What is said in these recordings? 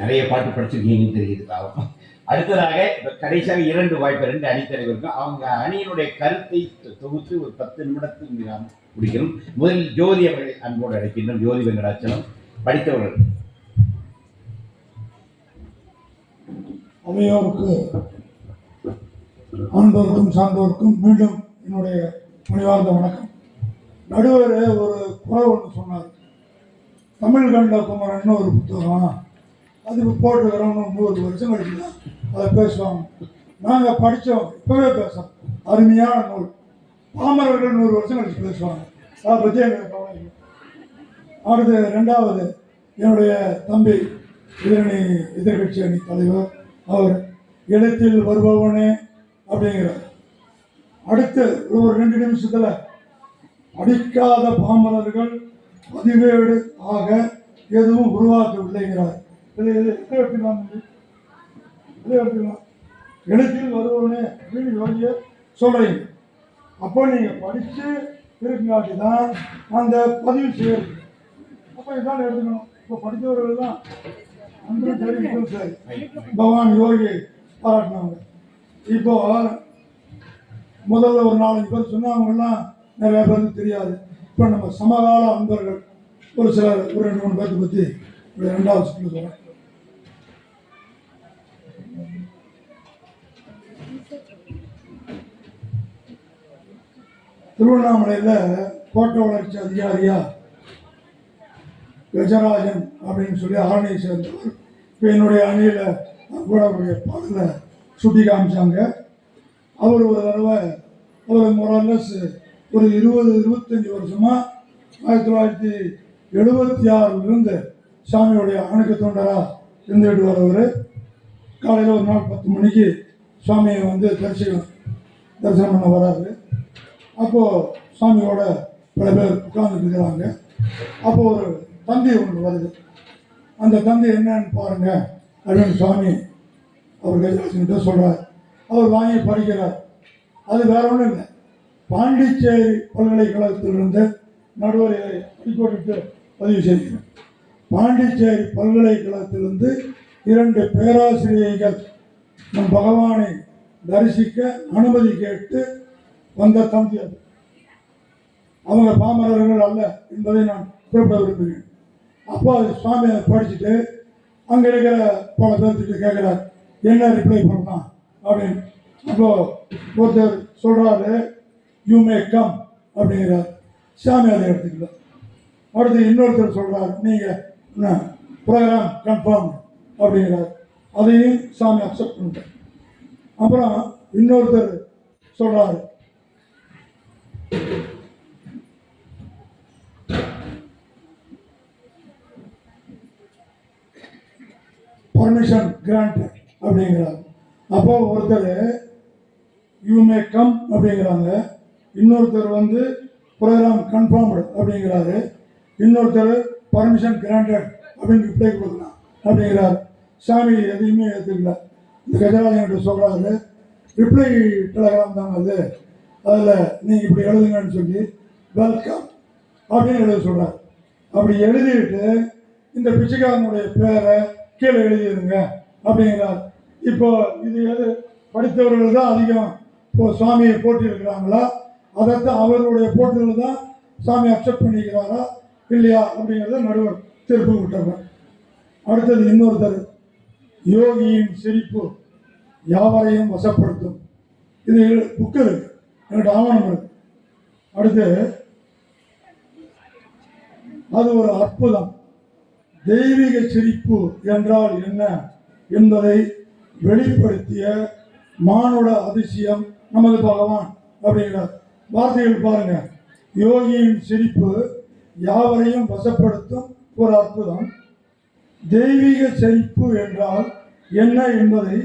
நிறைய பாட்டு படிச்சிருக்கீங்கன்னு தெரியுது பாவம். அடுத்ததாக கடைசியாக இரண்டு வாய்ப்பு ரெண்டு அணித்தலைவருக்கும் அவங்க அணியினுடைய கருத்தை தொகுத்து ஒரு பத்து நிமிடத்தில் நாம் முடிக்கிறோம். முதலில் ஜோதி அவர்கள் அன்போடு அழைக்கின்றோம். ஜோதி வெங்கடாச்சலம் படித்தவர்கள். அவையோருக்கு ஆண்டோருக்கும் சார்ந்தோருக்கும் மீண்டும் என்னுடைய பணிவார்ந்த வணக்கம். நடுவர் ஒரு குறை ஒன்று சொன்னார். தமிழ் கண்ட குமரன் ஒரு புத்தகம். அது போட்டுக்கிறோம்னு நூறு வருஷம் கழிச்சு அதை பேசுவாங்க. நாங்கள் படித்தோம் இப்போவே பேசுகிறோம் அருமையான நூல். பாமரர்கள் நூறு வருஷம் கழிச்சு பேசுவாங்க. அதை பற்றி எங்களுக்கு கவலை இல்லை. அடுத்து ரெண்டாவது என்னுடைய தம்பி இதரணி எதிர்கட்சி அணி தலைவர் அவர் எழுத்தில் வருபவனே அப்படிங்கிறார். அடுத்து ஒரு ரெண்டு நிமிஷத்தில் படிக்காத பாமரர்கள் பதிவேடு ஆக எதுவும் உருவாக்கவில்லைங்கிறார் இதை இதை எதை எழுத்தில் வருவனே அப்படின்னு யோகிய சொல்றீங்க. அப்போ நீங்க படிச்சு இருக்குங்காட்டி தான் அந்த பதிவு செய்யறது அப்போ இதான் எடுத்துக்கணும். இப்போ படித்தவர்கள் தான் அன்றும் சரி. சரி பகவான் யோகி பாராட்டினாங்க. இப்போ முதல்ல ஒரு நாலஞ்சு பேர் சொன்னவங்கலாம் நிறைய பேருக்கு தெரியாது. இப்போ நம்ம சமகால அன்பர்கள் ஒரு சிலர் ஒரு ரெண்டு மூணு பேர்த்தை பற்றி ரெண்டாவது சுற்று சொல்கிறேன் திருவண்ணாமலையில் கோட்டை வளர்ச்சி அதிகாரியா கஜராஜன் அப்படின்னு சொல்லி ஆரணியை சேர்ந்தவர். இப்போ என்னுடைய அணியில் கூட அவருடைய பாடலை சுட்டி காமிச்சாங்க அவர் ஒரு தடவை அவர் முரல்லஸ் ஒரு இருபது இருபத்தஞ்சி வருஷமா ஆயிரத்தி தொள்ளாயிரத்தி எழுபத்தி ஆறிலிருந்து சாமியுடைய அணுக்கு தொண்டராக இருந்துகிட்டு வரவர். காலையில் ஒரு நாள் பத்து மணிக்கு சுவாமியை வந்து தரிசனம் தரிசனம் பண்ண வராரு. அப்போது சாமியோட பல பேர் உட்கார்ந்துட்டு இருக்கிறாங்க அப்போ ஒரு தந்தி ஒன்று வருது. அந்த தந்தி என்னன்னு பாருங்க. அப்படின்னு சுவாமி அவர் கஜராஜன்கிட்ட சொல்றார். அவர் வாங்கி படிக்கிறார் அது வேற ஒன்றும் இல்லை. பாண்டிச்சேரி பல்கலைக்கழகத்திலிருந்து நடுவரையை அடிக்கோட்டு பதிவு செய்கிறேன் பாண்டிச்சேரி பல்கலைக்கழகத்திலிருந்து இரண்டு பேராசிரியர்கள் நம் பகவானை தரிசிக்க அனுமதி கேட்டு வந்த தந்தி அவங்க பாமரர்கள் அல்ல என்பதை நான் குறிப்பிட விரும்புகிறேன். அப்போ அது சுவாமி அதை படிச்சுட்டு அங்கே இருக்கிற பல பேர்த்துட்டு கேட்குறாரு என்ன ரிப்ளை பண்ணலாம்? அப்படின்னு. அப்போ ஒருத்தர் சொல்கிறாரு யூ மே கம் அப்படிங்கிறார். சாமி அதை எடுத்துக்கல. அடுத்து இன்னொருத்தர் சொல்கிறார் நீங்கள் என்ன ப்ரோக்ராம் கன்ஃபார்ம் அப்படிங்கிறார். அதையும் சாமி அக்செப்ட் பண்ணுறேன் அப்புறம் இன்னொருத்தர் சொல்கிறாரு பர்மிஷன் கிராண்ட் அப்படிங்கிறாங்க. அப்போ ஒருத்தர் யூ மே கம் அப்படிங்கிறாங்க. இன்னொருத்தர் வந்து ப்ரோக்ராம் கன்ஃபார்ம்டு அப்படிங்கிறாரு. இன்னொருத்தர் பர்மிஷன் கிராண்டட் அப்படின்னு ரிப்ளை கொடுக்கலாம் அப்படிங்கிறார். சாமி எதையுமே ஏற்றுக்கல இந்த கஜராஜன்கிட்ட சொல்கிறாரு ரிப்ளை டெலகிராம் தாங்க அது. அதில் நீங்கள் இப்படி எழுதுங்கன்னு சொல்லி வெல்கம் அப்படின்னு எழுத சொல்கிறார் அப்படி எழுதிட்டு இந்த பிச்சைக்காரனுடைய பேரை கீழே எழுதிடுங்க அப்படிங்கிறார். இப்போ இது எது? படித்தவர்கள் தான் அதிகம் இப்போ சுவாமியை போட்டிருக்கிறாங்களா அதைத்தான் அவருடைய போட்டுகள் தான் சாமி அக்செப்ட் பண்ணிக்கிறாரா? இல்லையா? அப்படிங்கிறத நடுவர் தீர்ப்பு விட்டவர். அடுத்தது இன்னொருத்தர். யோகியின் சிரிப்பு யாவரையும் வசப்படுத்தும். இது புக்கு இருக்கு. என்கிட்ட ஆவணம் இருக்கு. அடுத்து அது ஒரு அற்புதம். தெய்வீக சிரிப்பு என்றால் என்ன என்பதை வெளிப்படுத்திய மானுட அதிசயம் நமது பகவான் அப்படிங்கிறார். வார்த்தைகள் பாருங்க. யோகியின் சிரிப்பு யாவரையும் வசப்படுத்தும் ஒரு அற்புதம். தெய்வீக சிரிப்பு என்றால் என்ன என்பதை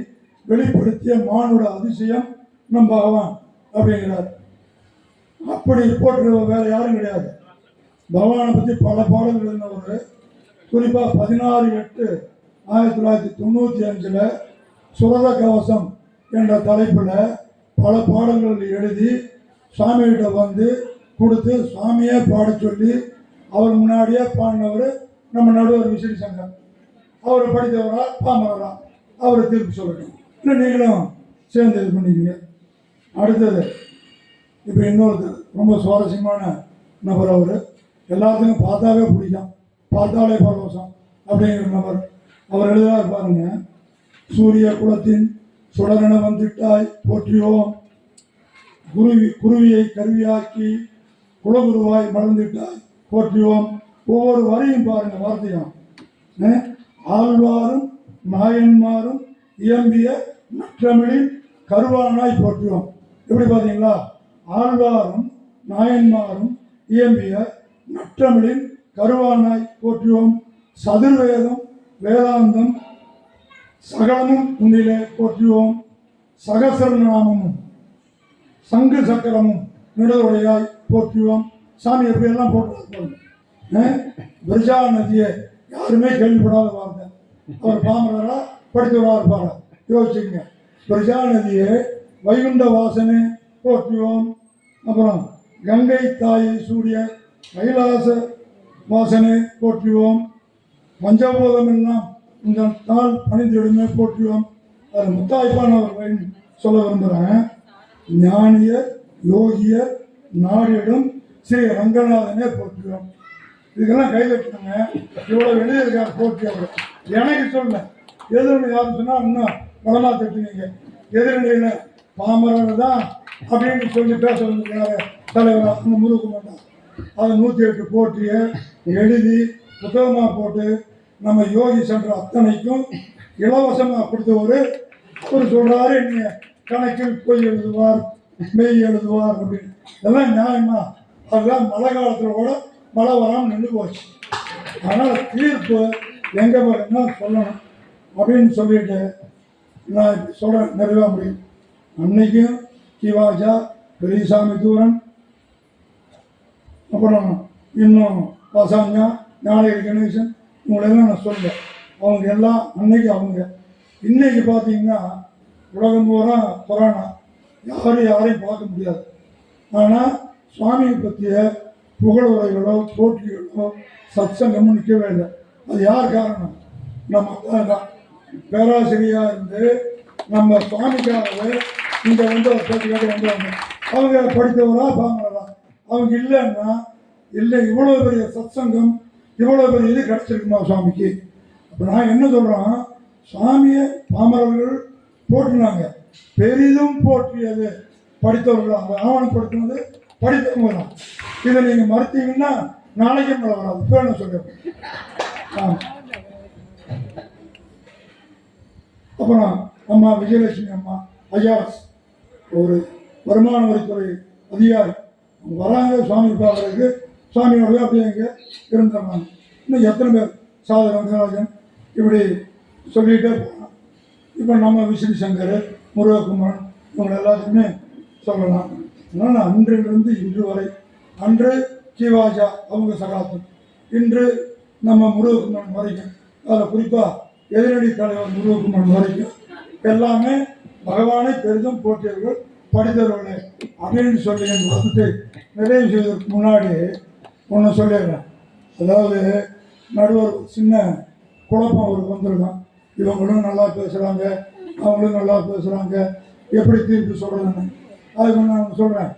வெளிப்படுத்திய மானுட அதிசயம் நம் பகவான் அப்படிங்கிறார். அப்படி போட்டு வேற யாரும் கிடையாது. பகவானை பற்றி பல பாடல்கள் எழுதினவர் குறிப்பாக பதினாறு எட்டு ஆயிரத்தி தொள்ளாயிரத்தி தொண்ணூற்றி அஞ்சில் சுரத கவசம் என்ற தலைப்பில் பல பாடல்கள் எழுதி சாமிகிட்ட வந்து கொடுத்து சாமியே பாட சொல்லி அவர் முன்னாடியே பாடினவர் நம்ம நடுவர் விசிறி சங்கம். அவர் படித்தவரா பாமரரா? அவரை தீர்ப்பு சொல்லணும் இல்லை நீங்களும் சேர்ந்து இது பண்ணிக்கங்க. அடுத்தது இப்போ இன்னொருத்தர் ரொம்ப சுவாரஸ்யமான நபர் அவர். எல்லாத்துக்கும் பார்த்தாவே பிடிக்கும். பார்த்தாலே பரவசம். அப்படிங்கிற நபர். அவர் எழுதுறாரு பாருங்க. சூரிய குலத்தின் சுடரென வந்திட்டாய் போற்றியோம். குருவி குருவியை கருவியாக்கி குலகுருவாய் மலர்ந்திட்டாய் போற்றியோம். ஒவ்வொரு வரியும் பாருங்க வார்த்தையும் ஆழ்வாரும் நாயன்மாரும் இயம்பிய நற்றமிழில் கருவானாய் போற்றுவோம் எப்படி பார்த்தீங்களா? ஆழ்வாரும் நாயன்மாரும் இயம்பிய நற்றமிழின் கருவானாய் போற்றுவோம். சதுர்வேதம் வேதாந்தம் சகலமும் உன்னிலே போற்றுவோம். சகசரநாமமும் சங்கு சக்கரமும் நெடுவுடையாய் போற்றுவோம். சாமி எப்படியெல்லாம் போட்டு விரஜா நதியை யாருமே கேள்விப்படாத வார்த்தை. அவர் பாமரரா படித்தவராக இருப்பாரா? யோசிச்சுங்க விரஜா நதியை வைகுண்ட வாசனை போற்றுவோம். அப்புறம் கங்கை தாயை சூரிய கைலாச வாசனை போற்றுவோம். பஞ்சபூதம் எல்லாம் இந்த தாள் பணிந்திடுமே போற்றுவோம். அது முத்தாய்ப்பான ஒரு சொல்ல விரும்புகிறேன். ஞானியர் யோகியர் நாடிடும் ஸ்ரீ ரங்கநாதனே போற்றுவோம். இதுக்கெல்லாம் கை இவ்வளோ இவ்வளோ இருக்கார் போற்றி அவர். எனக்கு சொல்ல எதிரணி யாரும் சொன்னால் இன்னும் பலமாக தட்டுவீங்க எதிரணியில் பாமரர் தான் அப்படின்னு சொல்லி பேச வந்திருக்காரு தலைவர் அந்த முருகு மாட்டார் அதை நூற்றி எட்டு போட்டியை எழுதி புத்தகமாக போட்டு நம்ம யோகி சென்ற அத்தனைக்கும் இலவசமாக கொடுத்தவர் ஒரு சொல்கிறாரு நீ கணக்கில் பொய் எழுதுவார் மெய் எழுதுவார் அப்படின்னு. இதெல்லாம் நியாயமா? அதுதான் மழை காலத்தில் கூட மழை வராமல் நின்று போச்சு. அதனால் தீர்ப்பு எங்கே என்ன சொல்லணும் அப்படின்னு சொல்லிட்டு நான் சொல்கிறேன் நிறைவேற முடியும். அன்னைக்கும் சிவாஜா பெரியசாமி தூரன் அப்புறம் இன்னும் பசங்க ஞானகிரி கணேசன் இவங்களெல்லாம் நான் சொல்லுவேன் அவங்க எல்லாம் அன்னைக்கு அவங்க. இன்னைக்கு பார்த்தீங்கன்னா உலகம் பூரா கொரோனா யாரும் யாரையும் பார்க்க முடியாது. ஆனால் சுவாமியை பற்றிய புகழுரைகளோ போட்டிகளோ சத்சங்கமும் நிற்கவே இல்லை. அது யார் காரணம்? நம்ம தான். இருந்து நம்ம சுவாமிக்காகவே இங்கே வந்து ஒரு கேட்டு வந்தாங்க அவங்க படித்தவரா பாங்களா அவங்க இல்லைன்னா இல்லை இவ்வளோ பெரிய சத்சங்கம் இவ்வளோ பெரிய இது கிடச்சிருக்குமா சுவாமிக்கு? அப்போ நான் என்ன சொல்கிறேன் சுவாமியை பாமரர்கள் போட்டுனாங்க பெரிதும் போற்றியது படித்தவர்கள் அவங்க ஆவணப்படுத்தினது படித்தவங்க தான். இதை நீங்கள் மறுத்தீங்கன்னா நாளைக்கு மேலே வராது. இப்போ என்ன சொல்கிறேன் அப்புறம் அம்மா விஜயலட்சுமி அம்மா அஜாஸ் ஒரு வருமான வரித்துறை அதிகாரி. வராங்க சுவாமி பார்க்குறதுக்கு. சுவாமியோட அப்படியே இங்கே இருந்தாங்க இன்னும் எத்தனை பேர் சாதன ரங்கராஜன் இப்படி சொல்லிகிட்டே போகலாம். இப்போ நம்ம விஷ்ணு சங்கர் முருககுமாரன் இவங்க எல்லாத்தையுமே சொல்லலாம். அதனால் அன்றிலிருந்து இன்று வரை அன்று சிவாஜா அவங்க சகாத்தம் இன்று நம்ம முருககுமாரன் வரைக்கும். அதில் குறிப்பாக எதிரடி தலைவர் முருககுமாரன் வரைக்கும். எல்லாமே பகவானை பெரிதும் போற்றியவர்கள் படித்தவர்களே அப்படின்னு சொல்லி என் வாதத்தை நிறைவு செய்வதற்கு முன்னாடி ஒன்று சொல்லிடுறேன். அதாவது நடுவர் சின்ன குழப்பம் அவருக்கு வந்திருக்கும். இவங்களும் நல்லா பேசுகிறாங்க அவங்களும் நல்லா பேசுகிறாங்க எப்படி தீர்ப்பு சொல்கிறேன்னு அதுக்கு நான் சொல்கிறேன்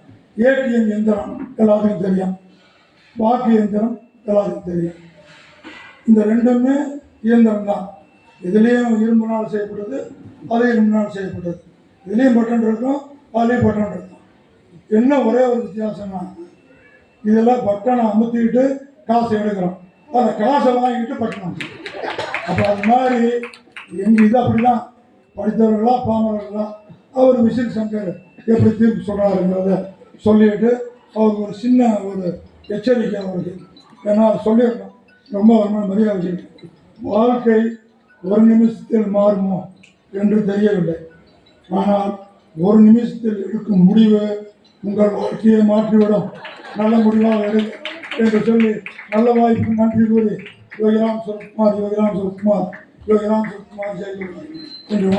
ஏடிஎம் எந்திரம் எல்லாத்துக்கும் தெரியும். வாக்கு எந்திரம் எல்லாத்துக்கும் தெரியும். இந்த ரெண்டுமே இயந்திரம் தான். இதுலேயும் இரும்புனால் செய்யப்படுது அது இரும்பினால் செய்யப்படுது. இதுலேயும் பட்டன் இருக்கும் அதுலேயும் பட்டன் இருக்கும் என்ன ஒரே ஒரு வித்தியாசம்னா இதெல்லாம் பட்டனை அமுத்திக்கிட்டு காசு எடுக்கிறோம் அந்த காசை வாங்கிட்டு பட்டணம் அப்போ அது மாதிரி எங்கள் இது அப்படிதான். படித்தவர்களா பாமரர்களா அவர் விசில் சங்கர் எப்படி தீர்ப்பு சொல்கிறாருங்கிறத சொல்லிட்டு அவருக்கு ஒரு சின்ன ஒரு எச்சரிக்கை அவருக்கு. ஏன்னா சொல்லியிருக்கோம் ரொம்ப வருமான மரியாதை வாழ்க்கை ஒரு நிமிஷத்தில் மாறுமோ என்று தெரியவில்லை. ஆனால் ஒரு நிமிஷத்தில் எடுக்கும் முடிவு உங்கள் வாழ்க்கையை மாற்றிவிடும். நல்ல முடிவாக என்று சொல்லி நல்ல வாய்ப்பு நன்றி கூறி யோகிராம் சுரத்குமார் யோகிராம் சுரத்குமார் யோகிராம் சுரத்குமார் ஜெயகுமார் என்று